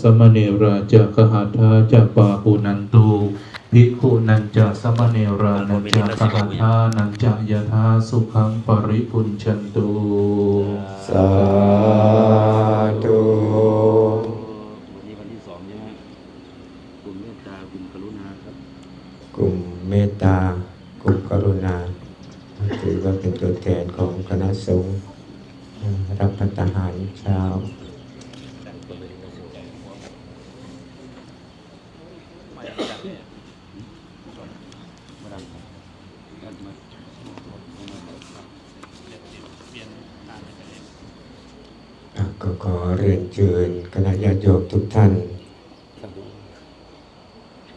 สมเนราจะกหาทาจะปาปุนันตุภิกขุนันจะสมเนรานันจะกหาทานันจะยถาสุขังปริปุญชันตุสาธุวันนี้วันที่สองใช่ไหมกลุ่มเมตตากลุ่มกรุณาครับกลุ่มเมตตากลุ่มกรุณาถือว่าเป็นตัวแทนของคณะสงฆ์รับพัฒหารเช้ามาดันครับดันมา อะก็ ขอเรียนเชิญคณะญาติโยมทุกท่าน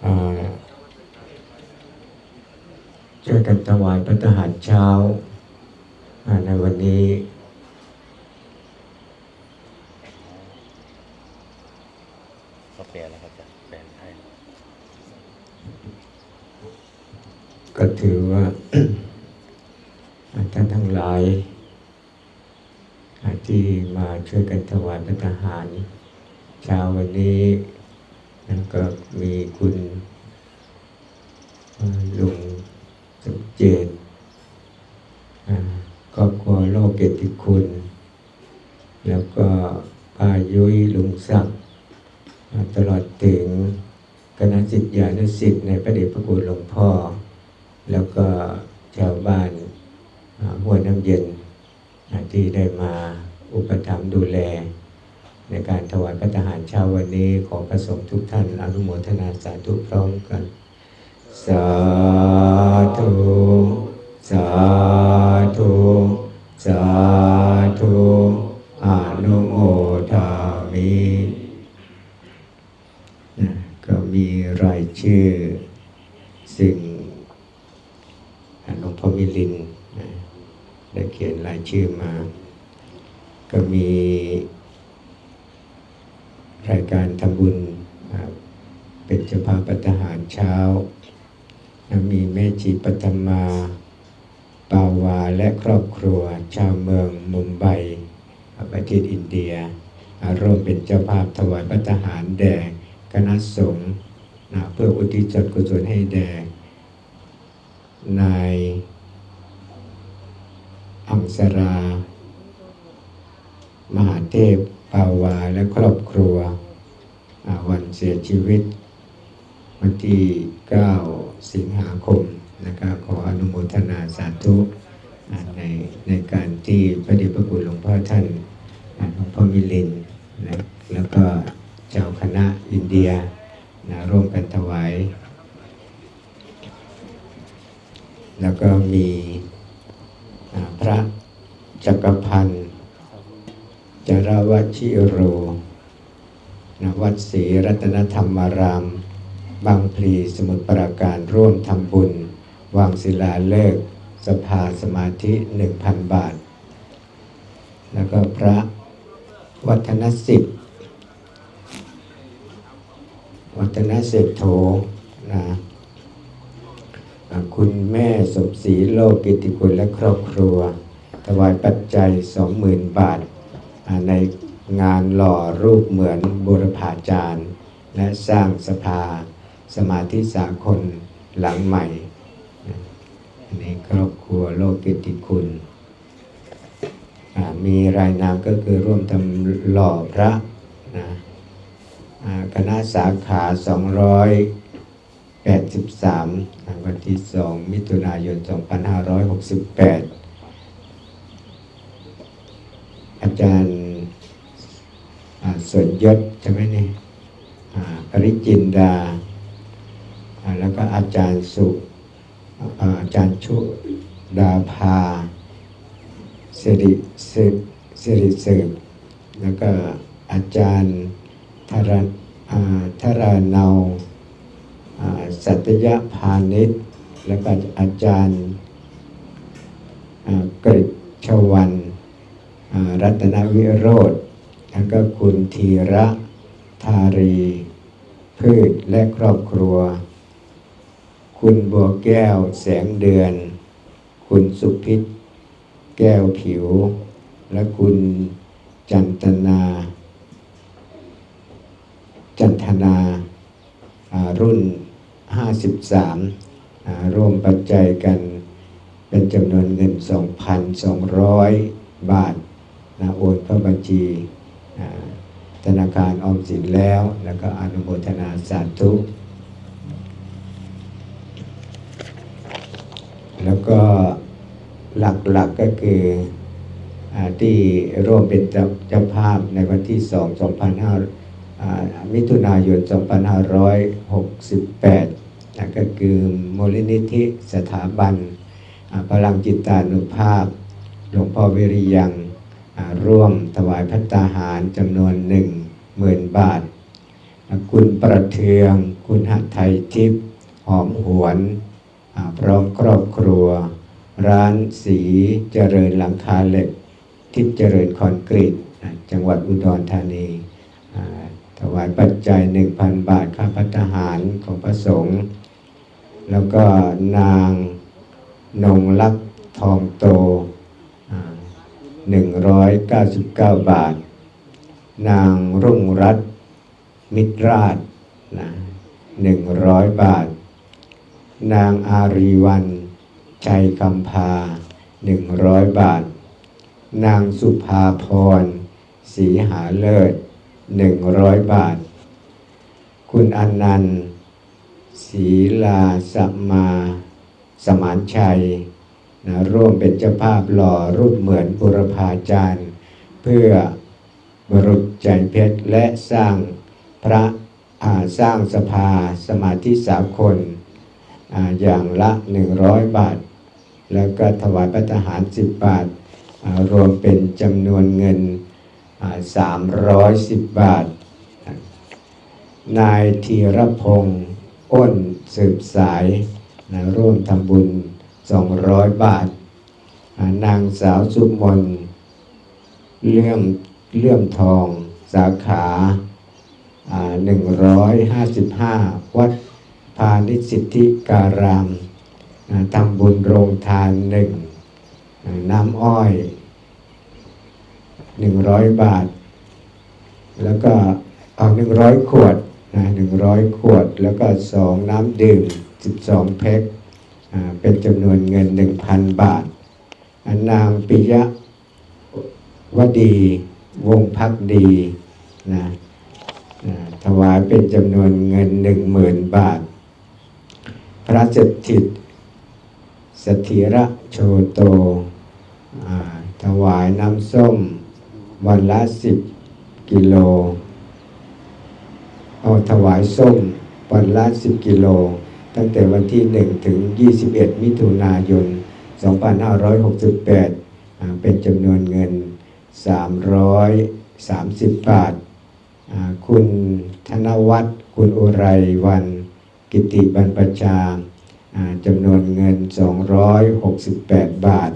อ่าช่วยกันถวายพระทหารเช้าอ่าในวันนี้เขาแปลแล้วครับอาจารย์แปลให้ก็ถือว่า ท่านทั้งหลายที่มา ช่วยกันถวายพระทหารเช้าวันนี้นั่นก็มีคุณลุงสมเจตอ่าครอบครัวโลกเกติคุณ แล้วก็ป้ายุ้ยลุงศักดิ์ตลอดถึงคณะสิทธิานุสิทธิ์ในพระเดชพระคุณหลวงพ่อ แล้วก็ชาวบ้านห้วน้ำเย็นที่ได้มา ปถัมภ์ดูแล ในการถวายพระทหารเช้าวันนี้ขอประสงค์ทุกท่านอนุโมทนาสาธุพร้อมกัน สาธุ สาธุ สาธุอนุโมทามินะก็มีรายชื่อสิ่งหลวงพ่อมิลินนะได้เขียนรายชื่อมา ก็มีรายการทำบุญเป็นเจ้าภาพปัตหารเช้า มีแม่ชีปัตมาปาวาและครอบครัว ชาวเมืองมุมไบประเทศอินเดียร่วมเป็นเจ้าภาพถวายปัตหารแด่คณะสงฆ์เพื่ออุทิศกุศลให้แด่นายอังสรา มหาเทพปาวาและครอบครัว วันเสียชีวิต วันที่ 9 สิงหาคมนะครับขออนุโมทนาสาธุในในการที่พระเดชพระคุณหลวงพ่อท่านหลวงพ่อมิลินและแล้วก็เจ้าคณะอินเดียนะร่วมกันถวาย แล้วก็มีพระจักรพันธ์ จรวชิโรนวัดศรีรัตนธรรมาราม บางพลีสมุทรปราการร่วมทำบุญ วางศิลาเลิกสภาสมาธิ 1,000 บาท แล้วก็พระวัฒนสิทธิ์วัฒนเศรษโธนะคุณแม่สมศรีโลกิติคุณและครอบครัว ถวายปัจจัย 20,000 บาท ในงานหล่อรูปเหมือนบุรพาจารย์ และสร้างสภาสมาธิสากลหลังใหม่นะอันนี้ครอบครัวโลกิติคุณมีรายนามก็คือร่วมทำหล่อพระนะอ่าคณะสาขา 283 วันที่ 2 มิถุนายน 2568 อาจารย์อ่าสวนยศใช่ไหมเนี่ยอาปริจินดา แล้วก็อาจารย์สุอาจารย์ชุดาภาสิริสิสิริสืบแล้วก็อาจารย์ธาราธาราเนาอ่าสัตยพาณิชย์แล้วก็อาจารย์กฤษชวัน รัตนวิโรธแล้วก็คุณธีระธารี พืชและครอบครัว คุณบัวแก้วแสงเดือน คุณสุพิษ แก้วผิว และคุณจันตนา จันทนาอ่ารุ่น 53 ร่วมปัจจัยกันเป็นจำนวนเงิน 2,200 บาท นะโอนเข้าบัญชีธนาคารออมสินแล้ว แล้วก็อนุโมทนาสาธุแล้วก็หลักๆก็คืออที่ร่วมเป็นเจ้าภาพในวันที่ 2 2,500อ่ามิถุนายน 2568นะก็คือมูลนิธิสถาบันพลังจิตานุภาพ หลวงพ่อวิริยัง ร่วมถวายพัตตาหารจำนวนหนึ่งหมื่นบาท คุณประเทือง คุณหัตไทยทิพย์หอมหวนพร้อมครอบครัว ร้านสีเจริญหลังคาเหล็ก ทิพย์เจริญคอนกรีตจังหวัดอุดรธานีถวายปัจจัย 1,000 บาทค่าพัฒหารของพระสงฆ์แล้วก็นางนงลักษ์ทองโต 199 บาท นางรุ่งรัตน์มิตรราชนะหนึ่งร้อยบาท นางอารีวันชัยคำพาหนึ่งร้อยบาท นางสุภาพรศรีหาเลิศหนึ่งร้อยบาท คุณอนันต์ศรีลาสมา สมานชัย นะร่วมเป็นเจ้าภาพหล่อรูปเหมือนบุรพาจารย์ เพื่อบรุษใจเพชรและสร้างพระสร้างสภาสมาธิสากลอ่าอย่างละ 100 บาท แล้วก็ถวายพระทหาร 10 บาท รวมเป็นจำนวนเงิน 310 บาท นายธีรพงศ์อ้นสืบสายนะร่วมทำบุญ 200 บาทอ่านางสาวสุมนเลื่อมเลื่อมทองสาขาหนึ่งร้อยห้าสิบห้าวัดพาณิชสิทธิการามทำบุญโรงทานหนึ่งน้ำอ้อยหนึ่งร้อยบาท แล้วก็เอาหนึ่งร้อยขวดนะหนึ่งร้อยขวด แล้วก็สองน้ำดื่มสิบสองแพ็ค เป็นจำนวนเงินหนึ่งพันบาท นางปิยะวดีวงพักดีนะถวายเป็นจำนวนเงินหนึ่งหมื่นบาท พระสถิตสถิระโชโตถวายน้ำส้มวันละสิบกิโล เอาถวายส้มวันละสิบกิโล ตั้งแต่วันที่ 1 ถึง 21 มิถุนายน 2568อ่าเป็นจำนวนเงิน 330 บาทอ่าคุณธนวัฒน์คุณอุไรวัน กิติบรรพชาจำนวนเงิน 268 บาท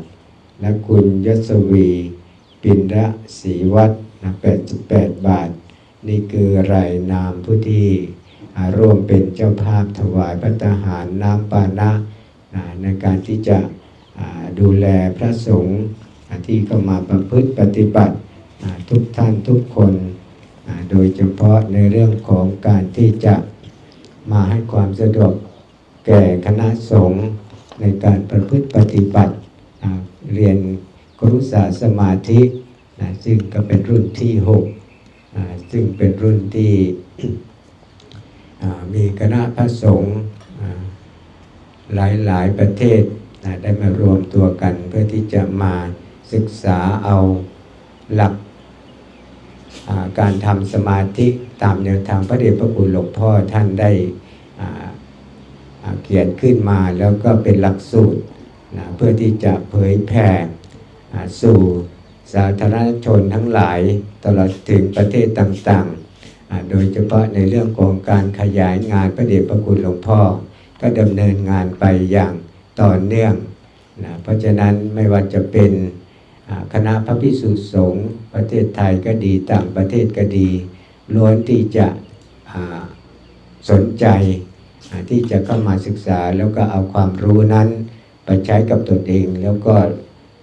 และคุณยศวี ปินระศรีวัฒน์88 บาท นี่คือรายนามผู้ที่ ร่วมเป็นเจ้าภาพถวายพระทหารน้ำปานะในการที่จะดูแลพระสงฆ์ที่เข้ามาประพฤติปฏิบัติทุกท่านทุกคนโดยเฉพาะในเรื่องของการที่จะมาให้ความสะดวกแก่คณะสงฆ์ในการประพฤติปฏิบัติเรียนกรุษาสมาธิซึ่งก็เป็นรุ่นที่หกซึ่งเป็นรุ่นที่ มีคณะพระสงฆ์หลายหลายๆประเทศได้มารวมตัวกันเพื่อที่จะมาศึกษาเอาหลักการทำสมาธิตามแนวทางพระเดชพระคุณหลวงพ่อท่านได้เขียนขึ้นมาแล้วก็เป็นหลักสูตรนะเพื่อที่จะเผยแผ่อ่สู่สาธารณชนทั้งหลายตลอดถึงประเทศต่างๆ โดยเฉพาะในเรื่องของการขยายงานพระเดชพระคุณหลวงพ่อ ก็ดำเนินงานไปอย่างต่อเนื่องนะเพราะฉะนั้นไม่ว่าจะเป็นคณะพระพิสุสงฆ์ประเทศไทยก็ดีต่างประเทศก็ดีล้วนที่จะสนใจที่จะเข้ามาศึกษาแล้วก็เอาความรู้นั้นไปใช้กับตนเอง แล้วก็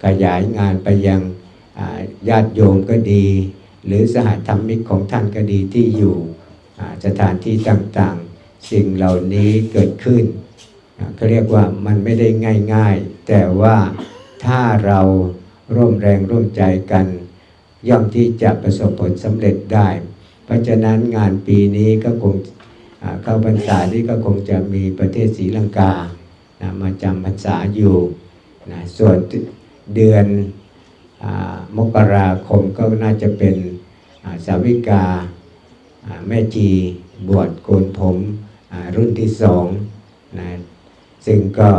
ขยายงานไปยังญาติโยมก็ดี หรือสหธรรมิกของท่านก็ดีที่อยู่สถานที่ต่างๆ สิ่งเหล่านี้เกิดขึ้นเขาเรียกว่ามันไม่ได้ง่าย ๆ แต่ว่าถ้าเราร่วมแรงร่วมใจกัน ย่อมที่จะประสบผลสำเร็จได้ เพราะฉะนั้นงานปีนี้ก็คงเข้าพรรษานี้ก็คงจะมีประเทศศรีลังกานะมาจำพรรษาอยู่นะส่วนเดือนอมกราคมก็น่าจะเป็น สาวิกาแม่จีบวชโกนผมรุ่นที่สองนะซึ่งก็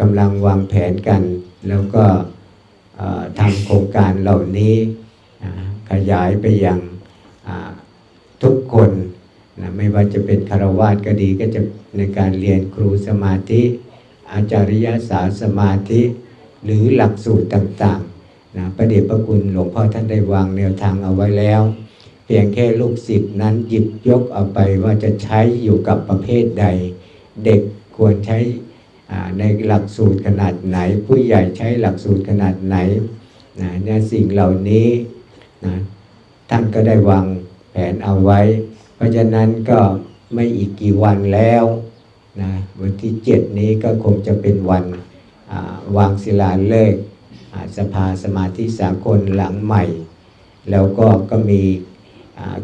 กำลังวางแผนกัน แล้วก็ทำโครงการเหล่านี้ขยายไปยังทุกคนนะไม่ว่าจะเป็นคารวาสก็ดีก็จะในการเรียนครูสมาธิ อาจารยศาสตร์สมาธิ หรือหลักสูตรต่างๆ นะพระเดชพระคุณหลวงพ่อท่านได้วางแนวทางเอาไว้แล้ว เพียงแค่ลูกศิษย์นั้นหยิบยกเอาไปว่าจะใช้อยู่กับประเภทใด เด็กควรใช้ในหลักสูตรขนาดไหน ผู้ใหญ่ใช้หลักสูตรขนาดไหนนะเนี่ยสิ่งเหล่านี้นะท่านก็ได้วางแผนเอาไว้ เพราะฉะนั้นก็ไม่อีกกี่วันแล้วนะวันที่เจ็ดนี้ก็คงจะเป็นวันวางศิลาฤกษ์ สภาสมาธิสากลหลังใหม่ แล้วก็ก็มี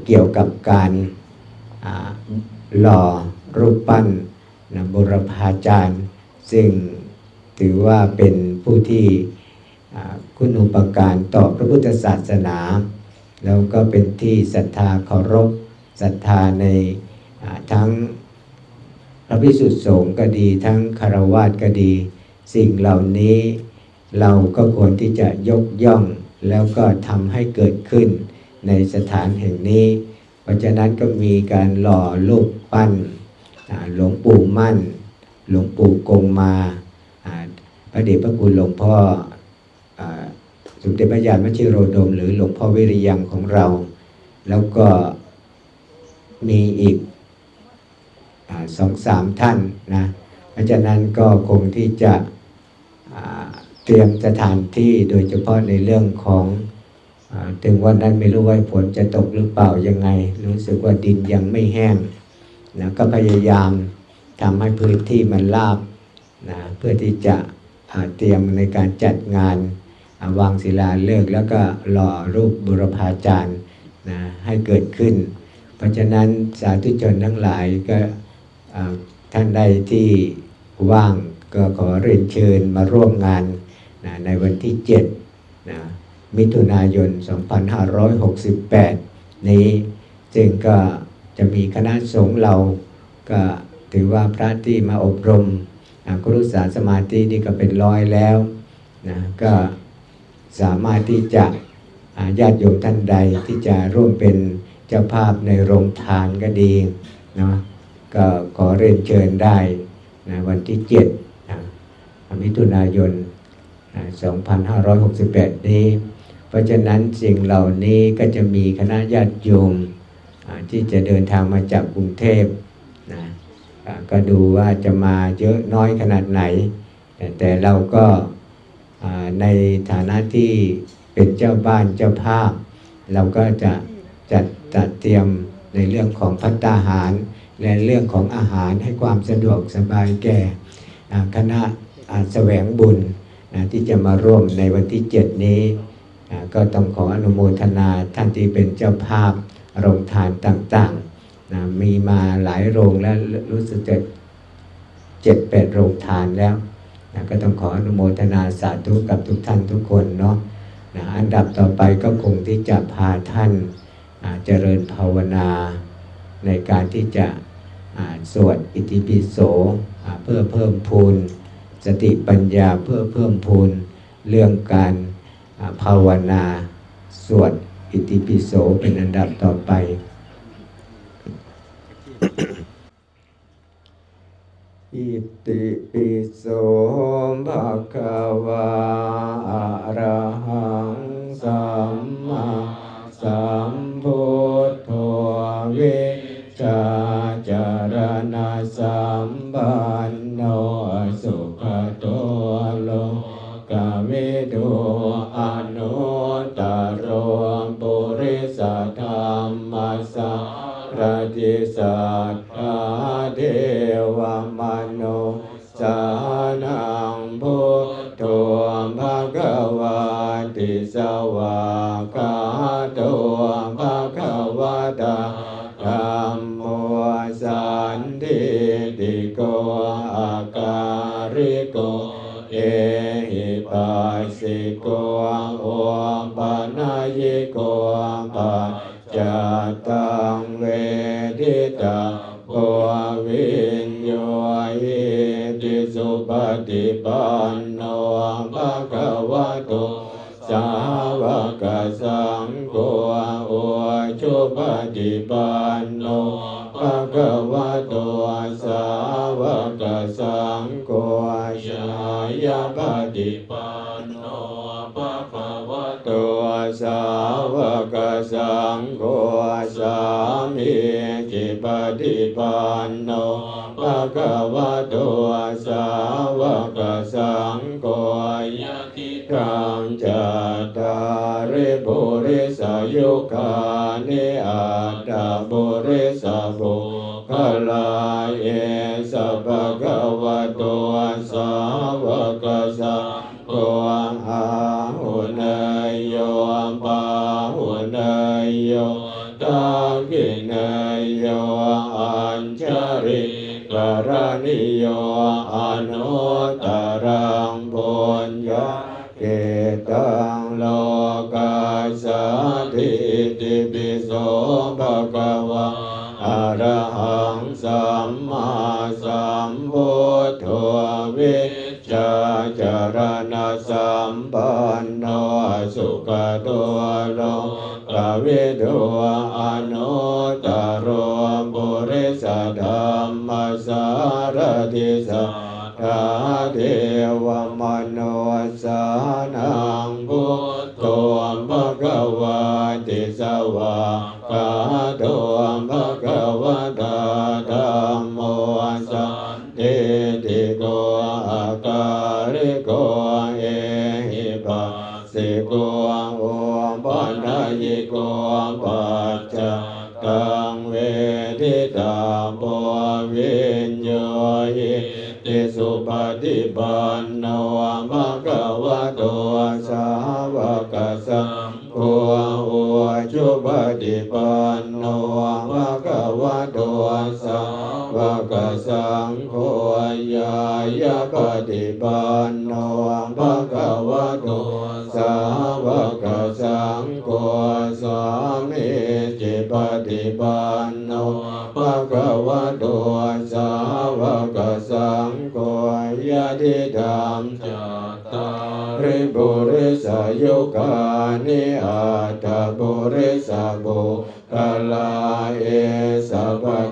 เกี่ยวกับการหล่อรูปปั้นนะบุรพาจารย์ ซึ่งถือว่าเป็นผู้ที่คุณอุปการต่อพระพุทธศาสนา แล้วก็เป็นที่ศรัทธาเคารพศรัทธาในทั้งพระพิสุทธิสงฆ์ก็ดี ทั้งคารวาสก็ดี สิ่งเหล่านี้ เราก็ควรที่จะยกย่องแล้วก็ทำให้เกิดขึ้นในสถานแห่งนี้ เพราะฉะนั้นก็มีการหล่อรูปปั้นหลวงปู่มั่น หลวงปู่กงมาพระเดชพระคุณหลวงพ่อสมเด็จพระยาณวชิโรดม หรือหลวงพ่อวิริยังของเรา แล้วก็มีอีกอสองสามท่านนะเพราะฉะนั้นก็คงที่จะ เตรียมสถานที่โดยเฉพาะในเรื่องของอถึงวันนั้นไม่รู้ว่าฝนจะตกหรือเปล่ายังไง รู้สึกว่าดินยังไม่แห้งนะก็พยายามทำให้พื้นที่มันราบนะเพื่อที่จะอ่าเตรียมในการจัดงานวางศิลาฤกษ์แล้วก็หล่อรูปบุรพาจารย์นะให้เกิดขึ้น เพราะฉะนั้นสาธุชนทั้งหลายก็ท่านใดที่ว่างก็ขอเรียนเชิญมาร่วมงาน นะในวันที่7นะมิถุนายน 2568 นี้จึงก็จะมีคณะสงฆ์เราก็ถือว่าพระที่มาอบรมอ่าครุสาสมาธินี่ก็เป็นร้อยแล้วนะก็สามารถที่จะญาติโยมท่านใดที่จะร่วมเป็นเจ้าภาพในโรงทานก็ดีเนาะก็ขอเรียนเชิญได้นะวันที่7นะมิถุนายน 2568 นี้ เพราะฉะนั้นสิ่งเหล่านี้ก็จะมีคณะญาติโยมที่จะเดินทางมาจากกรุงเทพนะก็ดูว่าจะมาเยอะน้อยขนาดไหน แต่เราก็ในฐานะที่เป็นเจ้าบ้านเจ้าภาพ เราก็จะจัดจัดเตรียมในเรื่องของพัตตาหาร และเรื่องของอาหารให้ความสะดวกสบายแก่คณะแสวงบุญ ที่จะมาร่วมในวันที่ 7 นี้ ก็ต้องขออนุโมทนาท่านที่เป็นเจ้าภาพโรงทานต่างๆ มีมาหลายโรงแล้วรู้สึกจะเจ็ดแปดโรงทานแล้วนะก็ต้องขออนุโมทนาสาธุกับทุกท่านทุกคนเนาะนะอันดับต่อไปก็คงที่จะพาท่านเจริญภาวนาในการที่จะสวดอิติปิโสเพื่อเพิ่มพูน สติปัญญาเพื่อเพิ่มพูนเรื่องการภาวนาสวดอิติปิโสเป็นอันดับต่อไป อิติปิโสภะคะวาอะระหังสัมมาสัมพุทโธเวชาจารณสัมปันโน ตตรโรริสธรรมสารติสัทธาเด ฏิปันโนภะคะวะโตสาวกสังโฆสามีจิปฏิปันโนภะคะวะโตสาวกสังโฆยะติตังจัตตาริบุริสายุคานิอัตตาบุริสาบุคลาเย รณิโยอนุตตรังบุญญาเกตังโลกาสาธิติปิโสภะคะวะอรหังสัมมาสัมพุทโธวิชชาจารณสัมปันโนสุขตัวโลกวิทูอนุ ติสัทธาเท ปันโนภะคะวะโตสาวกสังโฆโอชุปฏิปันโนภะคะวะโตสาวกสังโฆยายาปฏิปันโนภะคะวะโตสาวกสังโฆสามิจิปฏิปันโนภะคะวะโต ยะติธรรมจัตตาริบุริสายุคานิอัตถบุริสาบุคลาเอสัพพะว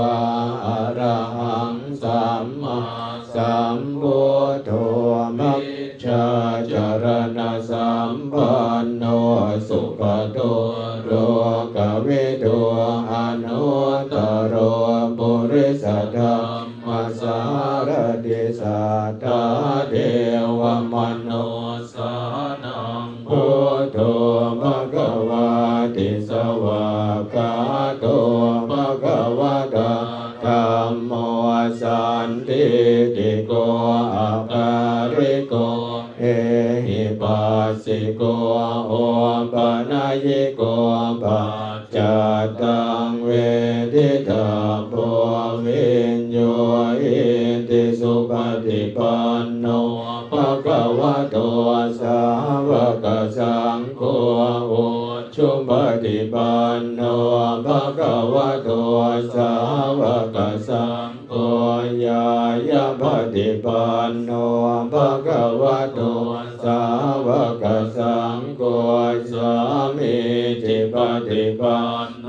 ะวาอะระหังสัมมาสัมพุทโธมิจฉาจารณะสัมปันโนสุขโตโลกวิทูอนุตตรบุริสธรรมสารติสัทธาเท ปันโนภะคะวะโตสาวกสังโฆยายาปฏิปันโนภะคะวะโตสาวกสังโฆสามิจิปฏิปันโน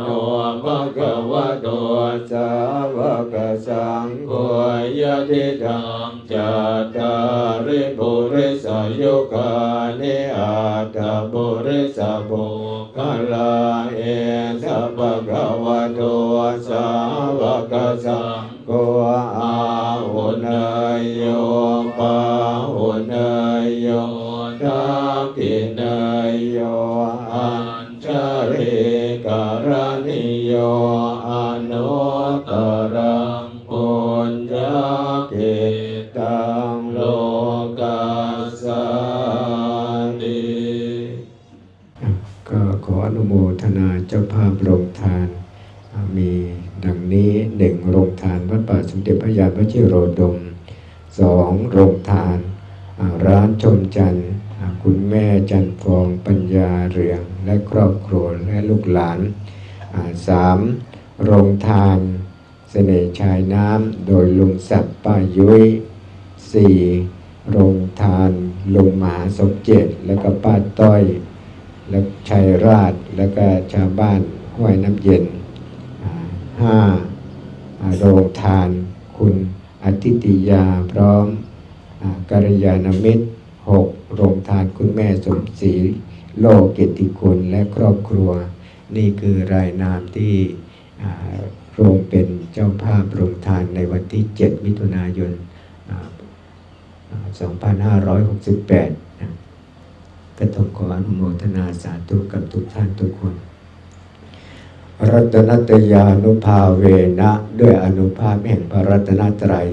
ภะคะวะโตสาวกสังโฆยะติธรรมจัตตาสยุกานิอาตาบุริสบุ คลาเอสะภะคะวะโตสาวกสังโฆอาหุนโย ออนุโมทนาเจ้าภาพโรงทาน มีดังนี้หนึ่งโรงทานวัดป่าสมเด็จพระยาพระเจโรดมสองโรงทาน ร้านชมจันทร์คุณแม่จันฟองปัญญาเรืองและครอบครัวและลูกหลานสามโรงทานเสน่ห์ชายน้ำโดยลุงศักดิ์ป้ายุ้ยสี่โรงทานลุงมหาสมเจตและก็ป้าต้อย แล้วชัยราชแล้วก็ชาวบ้านห้วยน้ำเย็นห้าโรงทานคุณอธิติยาพร้อมอกัลยาณมิตรหกโรงทานคุณแม่สมศรีโลเกยรติคุณและครอบครัว นี่คือรายนามที่อ่าโรงเป็นเจ้าภาพโรงทานในวันที่ 7 มิถุนายนอ่าอ่า2568นะ ก็ต้องขออนุโมทนาสาธุกับทุกท่านทุกคน รัตนัตยานุภาเวนะ ด้วยอนุภาพแห่งพระรัตนตรัย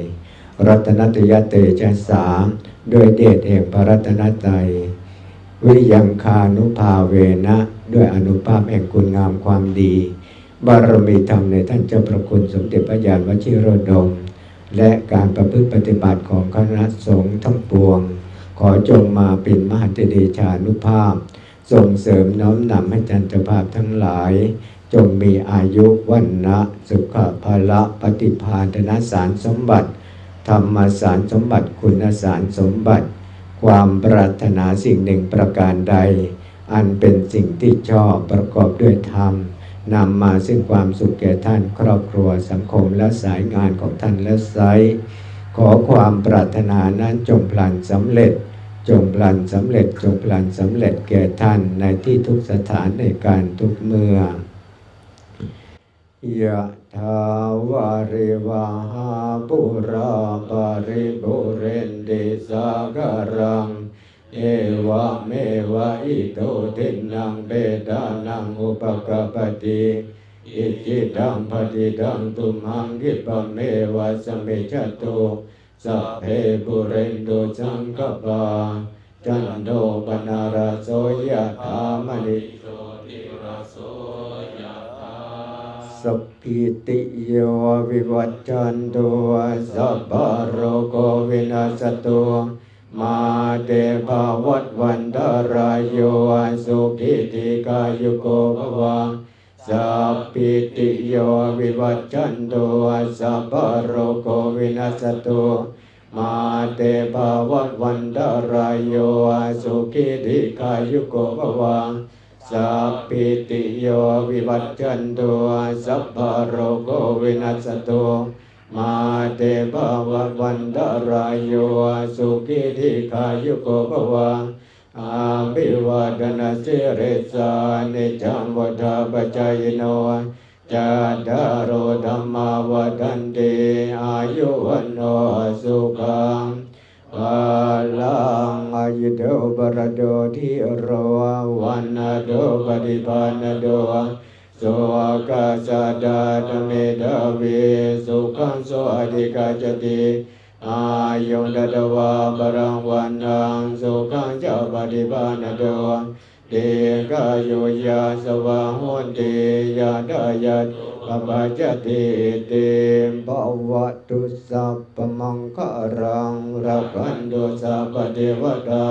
รัตนัตยเตชะสามด้วยเดชแห่งพระรัตนตรัย วิยังคานุภาเวนะ ด้วยอนุภาพแห่งคุณงามความดี บารมีธรรมในท่านเจ้าประคุณสมเด็จพระญาณวชิโรดม และการประพฤติปฏิบัติของคณะสงฆ์ทั้งปวง ขอจงมาเป็นมหันตเดชานุภาพ ส่งเสริมน้อมนำให้จันทภาพทั้งหลาย จงมีอายุวันนะสุขภาละปฏิภาณนสารสมบัติ ธรรมสารสมบัติคุณสารสมบัติ ความปรารถนาสิ่งหนึ่งประการใด อันเป็นสิ่งที่ชอบประกอบด้วยธรรมนำมาซึ่งความสุขแก่ท่านครอบครัวสังคมและสายงานของท่านและไซขอความปรารถนานั้นจงพลันสำเร็จ จงพลันสำเร็จจงพลันสำเร็จแก่ท่านในที่ทุกสถานในการทุกเมื่อยะทาวาริวาหาปุราปาริบุเรนติสาการัง เอวะเมวะอิโตทินังเบดานังอุปกปติอิจิตังปฏิตังตุมหังคิปะเมวะสมเมจตุ สัพเพปุเรนโดจังกปาจันโดปนาราโสยะธามณิโสติราโสยะธาสัพพิติโยวิวัจจันโตสัพพโรโกวินาสตุมาเตภาวัตวันตารายโยสุขิติกายุโกภวะ สัพพิติโยวิวัจจันโตสัพพโรโกวินัสตุมาเตภาวัตวันตารายโยสุขิติกายุโกภวะสัพพิติโยวิวัจจันโตสัพพโรโกวินัสตุมาเตภวะวันตรายโยสุขิธิขายุโกภวะ อาภิวาดนาสิริสานิจังวัฏปัจายโนจัตตารโอธรรมาวัฏันติอายุวันโนสุขังภาลังอายุโดบรโดทิโรวันนาโดปฏิปานโดโสกาจาดาธเมดาเวสุขังโสอธิกาจติ อายุนตวาบรังวันนังสุขังเจ้าปฏิบานโดเดกาโยยาสวาหุนติยาดายาปปะจติเตมภวตุสัพพมังคารังรักขันตุสัพเทวตา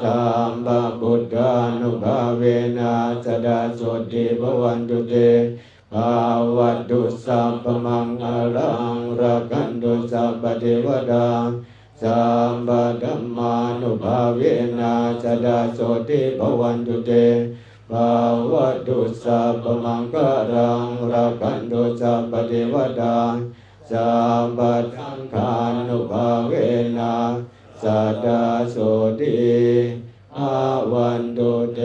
สัมบบุตานุภาเวนะสดาสติภวันตุเต ภาวัตุสัพพมังอรังรักันตุสัพพเทวดาสัมปธัมมานุภาเวนะสดาโสติภวันตุเตภาวัตุสัพพมังกรังรักันตุสัพพเทวดาสัมปทังคานุภาเวนะสสัตตาโสติอาวันตุเต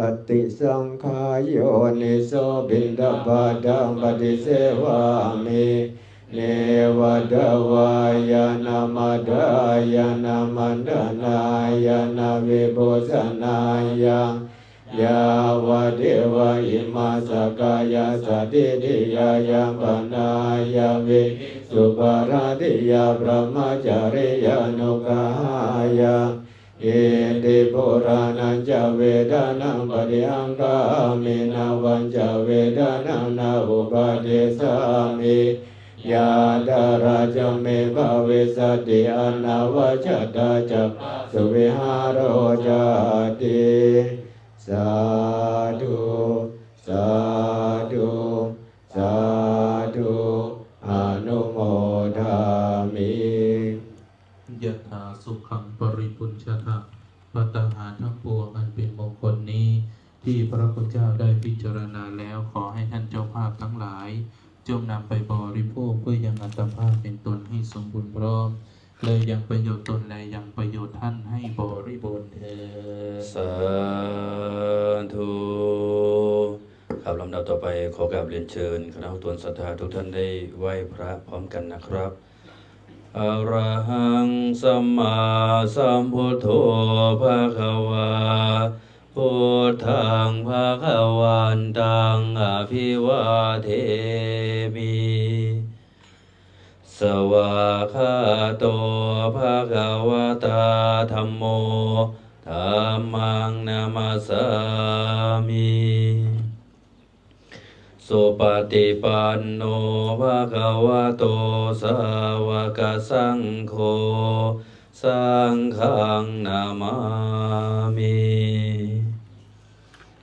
ปฏิสังขายโยนิโสบินดาบาดังปฏิเสวามิเนวดาวายานามดายานามันดานายานาวิโบสนายายาวเดวะอิมาสกายาสติติยายังปนายาวิสุปาราติยาพระมจาริยานุกายา เอติปุรานัจเวดานังปฏิอังกามินาวันจเวดานังนาอุปาเทสามิยาดาราจเมภาเวสติอนาวัจตาจักสุวิหารโรจติสาธุสาธุสาธุอนุโมทามิยะถาสุขังปริปุญชทะปั ตตหารทั้งปวงอันเป็นมงคลนี้ ที่พระพุทธเจ้าได้พิจารณาแล้วขอให้ท่านเจ้าภาพทั้งหลาย จงนำไปบริโภคเพื่อยังอัตภาพเป็นตนให้สมบูรณ์พร้อมเลยยังประโยชน์ตนและยังประโยชน์ท่านให้บริบูรณ์เถิดสาธุครับลำดับต่อไปขอกราบเรียนเชิญ คณะตวนศรัทธาทุกท่านได้ไหว้พระพร้อมกันนะครับ อรหังสัมมาสัมพุทโธภะคะวาพุทธังภะคะวันตังอภิวาเทมิสวากขาโตภะคะวะตาธัมโมธัมมังนามาสามิ สุปฏิปันโนภะคะวะโตสาวกสังโฆสังฆังนามามิ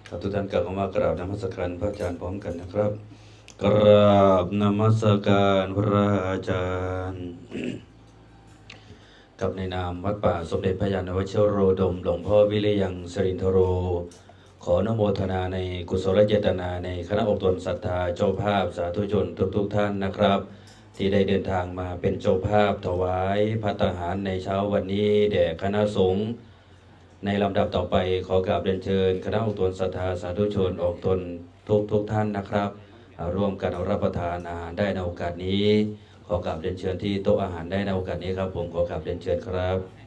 ครับทุกท่านกลับมากราบนมัสการพระอาจารย์พร้อมกันนะครับ กราบนมัสการพระอาจารย์ กับในนามวัดป่าสมเด็จพระยาณวชิโรดมหลวงพ่อวิริยังสรินทโร ขอนโมทนาในกุศลเจตนาในคณะอบรมศรัทธาเจ้าภาพสาธุชนทุกๆทท่านนะครับ ที่ได้เดินทางมาเป็นเจ้าภาพถวายพัตหารในเช้าวันนี้แด่คณะสงฆ์ในลำดับต่อไปขอกราบเรียนเชิญ คณะอบรมศรัทธาสาธุชนออกตนทุกๆทท่านนะครับ ร่วมกันรับประทานอาหารได้ในโอกาสนี้ ขอกราบเรียนเชิญที่โต๊ะอาหารได้ในโอกาสนี้ครับ ผมขอกราบเรียนเชิญครับ